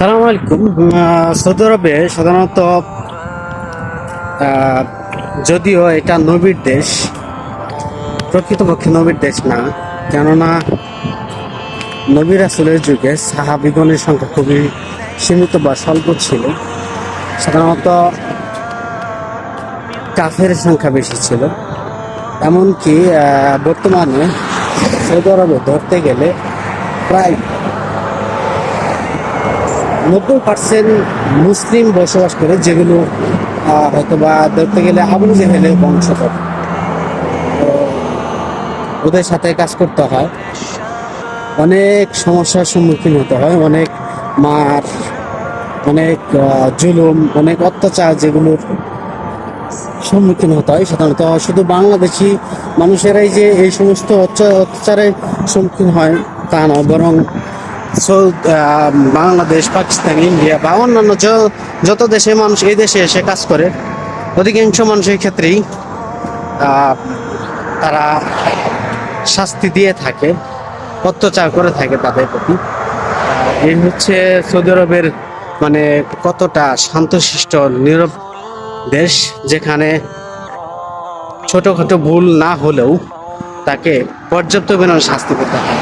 সালাম আলাইকুম। সৌদি আরবে সাধারণত যদিও এটা নবীর দেশ, প্রকৃতপক্ষে নবীর দেশ না, কেননা নবী রাসুলের যুগে সাহাবিগণের সংখ্যা খুবই সীমিত বা স্বল্প ছিল। সাধারণত কাফের সংখ্যা বেশি ছিল। এমনকি বর্তমানে সৌদি আরবে ধরতে গেলে প্রায় নব্বই পার্সেন্ট মুসলিম বসবাস করে, যেগুলো হয়তো বা ধরতে গেলে আবু জেহেলের বংশধর। ওদের সাথে কাজ করতে হয়। অনেক সমস্যার সম্মুখীন হতে হয়, অনেক মার, অনেক জুলুম, অনেক অত্যাচার যেগুলোর সম্মুখীন হতে হয় সাধারণত। শুধু বাংলাদেশি মানুষেরাই যে এই সমস্ত অত্যাচার- অত্যাচারের সম্মুখীন হয় তা নয়, বরং বাংলাদেশ পাকিস্তান ইন্ডিয়া বা অন্যান্য যত দেশে মানুষ এই দেশে এসে কাজ করে, অধিকাংশ মানুষের ক্ষেত্রেই তারা শাস্তি দিয়ে থাকে, অত্যাচার করে থাকে তাদের প্রতি। এই হচ্ছে সৌদি আরবের মানে কতটা শান্তশিষ্ট, নীরব দেশ, যেখানে ছোটখাটো ভুল না হলেও তাকে পর্যাপ্ত পরিমাণ শাস্তি পেতে হয়।